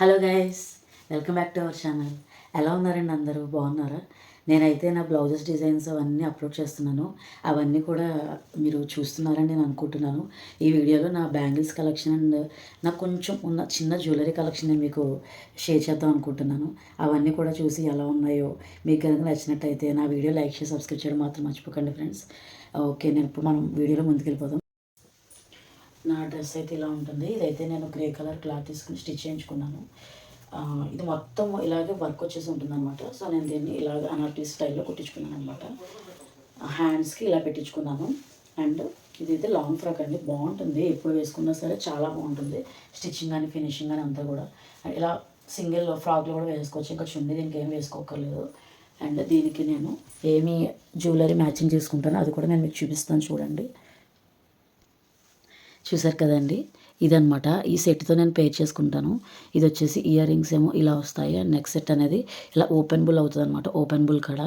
Hello guys welcome back to our channel ఎలా ఉన్నారండి అందరూ? బాగున్నారా? నేనైతే నా బ్లౌజెస్ డిజైన్స్ అవన్నీ అప్లోడ్ చేస్తున్నాను. అవన్నీ కూడా మీరు చూస్తున్నారని నేను అనుకుంటున్నాను. ఈ వీడియోలో నా బ్యాంగిల్స్ కలెక్షన్ అండ్ నాకు కొంచెం ఉన్న చిన్న జ్యువెలరీ కలెక్షన్ నేను మీకు షేర్ చేద్దాం అనుకుంటున్నాను. అవన్నీ కూడా చూసి ఎలా ఉన్నాయో మీకు కనుక నచ్చినట్టయితే నా వీడియో లైక్ చేసి సబ్స్క్రైబ్ చేయడం మాత్రం మర్చిపోకండి ఫ్రెండ్స్. ఓకే నేను ఇప్పుడు మనం వీడియోలో ముందుకెళ్ళిపోదాం. నా డ్రెస్ అయితే ఇలా ఉంటుంది. ఇదైతే నేను గ్రే కలర్ క్లాత్ తీసుకుని స్టిచ్ చేయించుకున్నాను. ఇది మొత్తం ఇలాగే వర్క్ వచ్చేసి ఉంటుంది అనమాట సో నేను దీన్ని ఇలాగ అనార్టీ స్టైల్లో కుట్టించుకున్నాను అనమాట హ్యాండ్స్కి ఇలా పెట్టించుకున్నాను. అండ్ ఇది అయితే లాంగ్ ఫ్రాక్ అండి. బాగుంటుంది. ఎప్పుడు వేసుకున్నా సరే చాలా బాగుంటుంది. స్టిచ్చింగ్ కానీ ఫినిషింగ్ కానీ అంతా కూడా. ఇలా సింగిల్ ఫ్రాక్లో కూడా వేసుకోవచ్చు. ఇంకా చున్నీ దీనికి ఏం వేసుకోకర్లేదు అండ్ దీనికి నేను ఏమి జ్యువెలరీ మ్యాచింగ్ చేసుకుంటాను అది కూడా నేను మీకు చూపిస్తాను చూడండి. చూసారు కదండి? ఇదనమాట ఈ సెట్తో నేను పేర్ చేసుకుంటాను. ఇది వచ్చేసి ఇయర్ రింగ్స్ ఏమో ఇలా వస్తాయి. అండ్ నెక్స్ట్ సెట్ అనేది ఇలా ఓపెన్ బుల్ అవుతుంది అనమాట ఓపెన్ బుల్ కడ.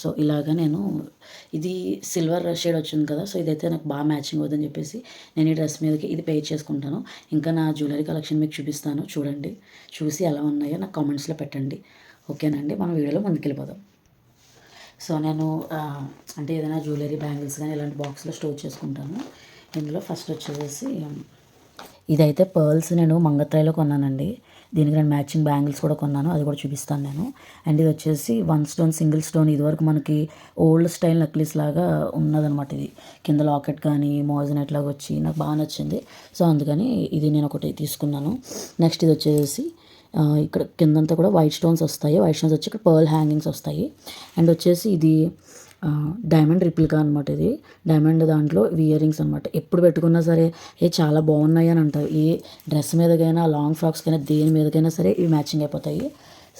సో ఇలాగా నేను ఇది సిల్వర్ షేడ్ వచ్చింది కదా. సో ఇదైతే నాకు బాగా మ్యాచింగ్ అవుతుందని చెప్పేసి నేను ఈ డ్రెస్ మీదకి ఇది పేర్ చేసుకుంటాను. ఇంకా నా జ్యువెలరీ కలెక్షన్ మీకు చూపిస్తాను. చూడండి. చూసి ఎలా ఉన్నాయో నాకు కామెంట్స్లో పెట్టండి. ఓకేనండి? మనం వీడియోలో ముందుకెళ్ళిపోదాం. సో నేను అంటే ఏదైనా జ్యువెలరీ బ్యాంగిల్స్ కానీ ఇలాంటి బాక్స్లో స్టోర్ చేసుకుంటాను. ఇందులో ఫస్ట్ వచ్చేసి um, ఇదైతే పర్ల్స్ నేను మంగత్రాయిలో కొన్నానండి. దీనికి నేను మ్యాచింగ్ బ్యాంగిల్స్ కూడా కొన్నాను. అది కూడా చూపిస్తాను నేను. అండ్ ఇది వచ్చేసి వన్ స్టోన్ సింగిల్ స్టోన్ ఇదివరకు మనకి ఓల్డ్ స్టైల్ నెక్లెస్ లాగా ఉన్నదనమాట ఇది. కింద లాకెట్ కానీ మోజనెట్ లాగా వచ్చి నాకు బాగా నచ్చింది. సో అందుకని ఇది నేను ఒకటి తీసుకున్నాను. నెక్స్ట్ ఇది వచ్చేసి ఇక్కడ కిందంతా కూడా వైట్ స్టోన్స్ వస్తాయి. వైట్ స్టోన్స్ వచ్చి ఇక్కడ పర్ల్ హ్యాంగింగ్స్ వస్తాయి. అండ్ వచ్చేసి ఇది డైమండ్ రిప్లికా అనమాట ఇది. డైమండ్ దాంట్లో ఇయర్ రింగ్స్ అనమాట ఎప్పుడు పెట్టుకున్నా సరే ఏ చాలా బాగున్నాయి అని అంటారు. ఏ డ్రెస్ మీదకైనా లాంగ్ ఫ్రాక్స్కైనా దేని మీదకైనా సరే ఇవి మ్యాచింగ్ అయిపోతాయి.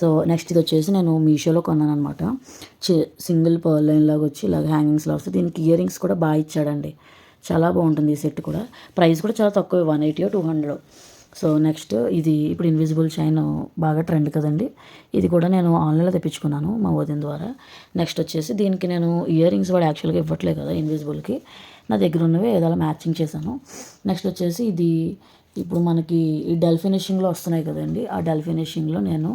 సో నెక్స్ట్ ఇది వచ్చేసి నేను మీషోలో కొన్నాను అనమాట సింగిల్ పర్ల్ లైన్ లాగా వచ్చి ఇలాగ లాగా వస్తే దీనికి ఇయర్ రింగ్స్ కూడా బాగా ఇచ్చాడండి. చాలా బాగుంటుంది ఈ సెట్ కూడా. ప్రైస్ కూడా చాలా తక్కువ one eighty two hundred so next ఇది ఇప్పుడు ఇన్విజిబుల్ చైన్ బాగా ట్రెండ్ కదండి. ఇది కూడా నేను ఆన్లైన్లో తెప్పించుకున్నాను మా వదిన ద్వారా. నెక్స్ట్ వచ్చేసి దీనికి నేను ఇయర్ రింగ్స్ వాడు యాక్చువల్గా ఇవ్వట్లే కదా ఇన్విజిబుల్కి నా దగ్గర ఉన్నవి ఏదో మ్యాచింగ్ చేశాను. నెక్స్ట్ వచ్చేసి ఇది ఇప్పుడు మనకి ఈ డెల్ ఫినిషింగ్లో వస్తున్నాయి కదండి. ఆ డెల్ ఫినిషింగ్లో నేను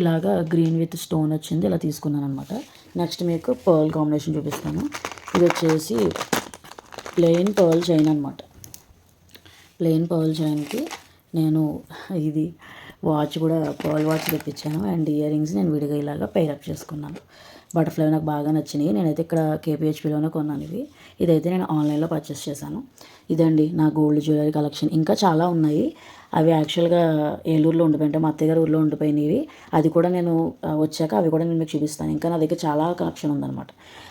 ఇలాగా గ్రీన్ విత్ స్టోన్ వచ్చింది ఇలా తీసుకున్నాను అనమాట నెక్స్ట్ మీకు పర్ల్ కాంబినేషన్ చూపిస్తాను. ఇది వచ్చేసి ప్లెయిన్ పర్ల్ చైన్ అనమాట ప్లెయిన్ పర్ల్ చైన్కి నేను ఇది వాచ్ కూడా పర్ల్ వాచ్ తెప్పించాను అండ్ ఇయర్ రింగ్స్ నేను విడిగా ఇలాగా పేరప్ చేసుకున్నాను. బటర్ఫ్లై నాకు బాగా నచ్చినాయి. నేనైతే ఇక్కడ కేపీహెచ్పిలోనే కొన్నాను ఇవి. ఇదైతే నేను ఆన్లైన్లో పర్చేస్ చేశాను. ఇదండి నా గోల్డ్ జ్యువెలరీ కలెక్షన్. ఇంకా చాలా ఉన్నాయి. అవి యాక్చువల్గా ఏలూరులో ఉండిపోయింటే మా అత్తయ్య గారి ఊర్లో ఉండిపోయినవి అది కూడా నేను వచ్చాక అవి కూడా నేను మీకు చూపిస్తాను. ఇంకా నా దగ్గర చాలా కలెక్షన్ ఉందన్నమాట.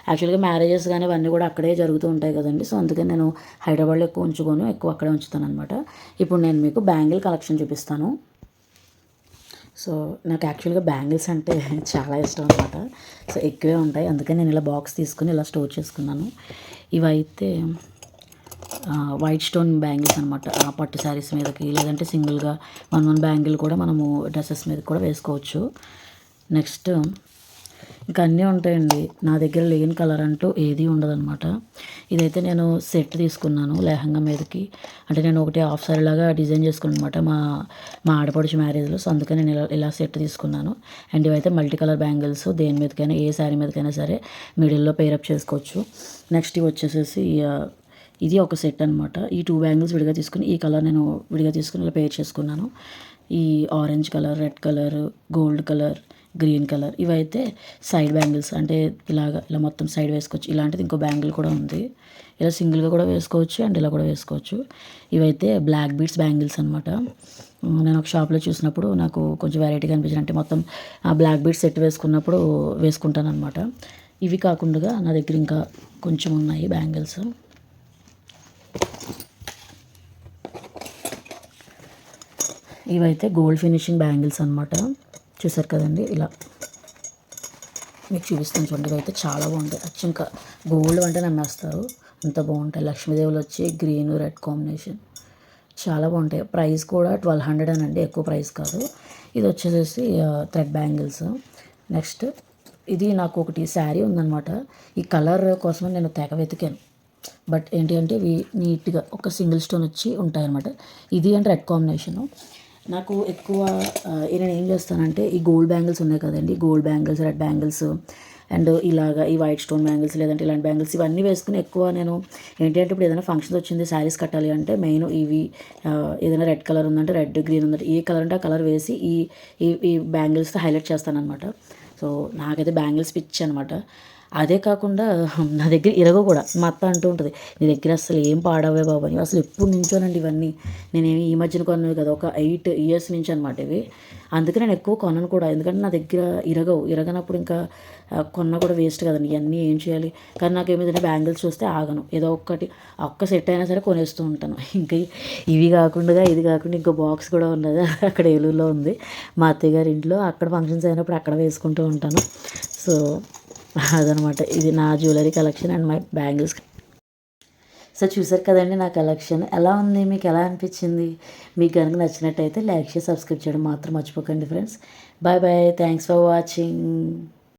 యాక్చువల్గా మ్యారేజెస్ కానీ ఇవన్నీ కూడా అక్కడే జరుగుతూ ఉంటాయి కదండి. సో అందుకని నేను హైదరాబాద్లో ఎక్కువ ఉంచుకొని. ఎక్కువ అక్కడే ఉంచుతాను అనమాట ఇప్పుడు నేను మీకు బ్యాంగిల్ కలెక్షన్ చూపిస్తాను. సో నాకు యాక్చువల్గా బ్యాంగిల్స్ అంటే చాలా ఇష్టం అనమాట సో ఎక్కువే ఉంటాయి. అందుకని నేను ఇలా బాక్స్ తీసుకుని ఇలా స్టోర్ చేసుకున్నాను. ఇవైతే వైట్ స్టోన్ బ్యాంగిల్స్ అనమాట పట్టు శారీస్ మీదకి లేదంటే సింగిల్గా వన్ వన్ బ్యాంగిల్ కూడా మనము డ్రెస్సెస్ మీద కూడా వేసుకోవచ్చు. నెక్స్ట్ ఇంకా అన్నీ ఉంటాయండి. నా దగ్గర లేని కలర్ అంటూ ఏది ఉండదన్నమాట. ఇదైతే నేను సెట్ తీసుకున్నాను లెహంగా మీదకి. అంటే నేను ఒకటి హాఫ్ సారీ లాగా డిజైన్ చేసుకున్నాను అనమాట మా మా ఆడపడుచు మ్యారేజ్లో సో అందుకని నేను ఇలా ఇలా సెట్ తీసుకున్నాను. అండ్ ఇవైతే మల్టీ కలర్ బ్యాంగిల్స్. దేని మీదకైనా ఏ శారీ మీదకైనా సరే మిడిల్లో పేరప్ చేసుకోవచ్చు. నెక్స్ట్ ఇవి వచ్చేసేసి ఇది ఒక సెట్ అనమాట ఈ టూ బ్యాంగిల్స్ విడిగా తీసుకుని ఈ కలర్ నేను విడిగా తీసుకుని ఇలా పేర్ చేసుకున్నాను. ఈ orange colour red colour gold colour green colour. ఇవైతే సైడ్ బ్యాంగిల్స్ అంటే ఇలాగ ఇలా మొత్తం సైడ్ వేసుకోవచ్చు. ఇలాంటిది ఇంకో బ్యాంగిల్ కూడా ఉంది. ఇలా సింగిల్గా కూడా వేసుకోవచ్చు అండ్ ఇలా కూడా వేసుకోవచ్చు. ఇవైతే బ్లాక్ బీడ్స్ బ్యాంగిల్స్ అనమాట నేను ఒక షాప్లో చూసినప్పుడు నాకు కొంచెం వెరైటీగా అనిపించింది. అంటే మొత్తం ఆ బ్లాక్ బీడ్స్ సెట్ వేసుకున్నప్పుడు వేసుకుంటాను అనమాట ఇవి కాకుండా నా దగ్గర ఇంకా కొంచెం ఉన్నాయి బ్యాంగిల్స్. ఇవైతే గోల్డ్ ఫినిషింగ్ బ్యాంగిల్స్ అనమాట చూసారు కదండి ఇలా. మీకు చూపిస్తాను చూడండి ఇవైతే చాలా బాగుంటాయి అచ్చు ఇంకా గోల్డ్ అంటే నమ్మేస్తారు అంత బాగుంటాయి. లక్ష్మీదేవులు వచ్చి గ్రీన్ రెడ్ కాంబినేషన్. చాలా బాగుంటాయి. ప్రైస్ కూడా ట్వెల్వ్ హండ్రెడ్ అనండి ఎక్కువ ప్రైస్ కాదు. ఇది వచ్చేసేసి థ్రెడ్ బ్యాంగిల్స్. నెక్స్ట్ ఇది నాకు ఒకటి శారీ ఉందనమాట ఈ కలర్ కోసం నేను తెగ వెతికాను. బట్ ఏంటి అంటే ఇవి నీట్గా ఒక సింగిల్ స్టోన్ వచ్చి ఉంటాయి అనమాట ఇది అంటే రెడ్ కాంబినేషను. నాకు ఎక్కువ నేను ఏం చేస్తానంటే ఈ గోల్డ్ బ్యాంగిల్స్ ఉన్నాయి కదండి gold bangles red bangles and ఇలాగా ఈ వైట్ స్టోన్ బ్యాంగిల్స్ లేదంటే ఇలాంటి బ్యాంగిల్స్ ఇవన్నీ వేసుకుని ఎక్కువ నేను ఏంటంటే ఇప్పుడు ఏదైనా ఫంక్షన్ వచ్చింది శారీస్ కట్టాలి అంటే మెయిన్ ఇవి ఏదైనా రెడ్ కలర్ ఉందంటే రెడ్ గ్రీన్ ఉందంటే ఏ కలర్ అంటే ఆ కలర్ వేసి ఈ ఈ ఈ బ్యాంగిల్స్తో హైలైట్ చేస్తాను అనమాట సో నాకైతే బ్యాంగిల్స్ పిచ్చి అనమాట అదే కాకుండా నా దగ్గర ఇరగ కూడా మా అత్త అంటూ ఉంటుంది నీ దగ్గర అసలు ఏం పాడవే బాబు అని. అసలు ఎప్పుడు నుంచోనండి ఇవన్నీ. నేనేమి ఈ మధ్యన కొన్నవి కదా ఒక ఎయిట్ ఇయర్స్ నుంచి అనమాట ఇవి. అందుకే నేను ఎక్కువ కొనను కూడా. ఎందుకంటే నా దగ్గర ఇరగవు. ఇరగనప్పుడు ఇంకా కొన్నా కూడా వేస్ట్ కదండి. ఇవన్నీ ఏం చేయాలి? కానీ నాకు ఏమైనా బ్యాంగిల్స్ చూస్తే ఆగను. ఏదో ఒక్కటి ఒక్క సెట్ అయినా సరే కొనేస్తూ ఉంటాను. ఇంకా ఇవి కాకుండా ఇది కాకుండా ఇంకో బాక్స్ కూడా ఉన్నది. అక్కడ ఏలూరులో ఉంది. మా అత్తయ్య గారి ఇంట్లో అక్కడ ఫంక్షన్స్ అయినప్పుడు అక్కడ వేసుకుంటూ ఉంటాను. సో అదనమాట. ఇది నా jewellery collection and my bangles. So చూసారు కదండి నా కలెక్షన్. ఎలా ఉంది? మీకు ఎలా అనిపించింది? మీకు కనుక నచ్చినట్టయితే లైక్ చేసి సబ్స్క్రైబ్ చేయడం మాత్రం మర్చిపోకండి friends. Bye bye. Thanks for watching.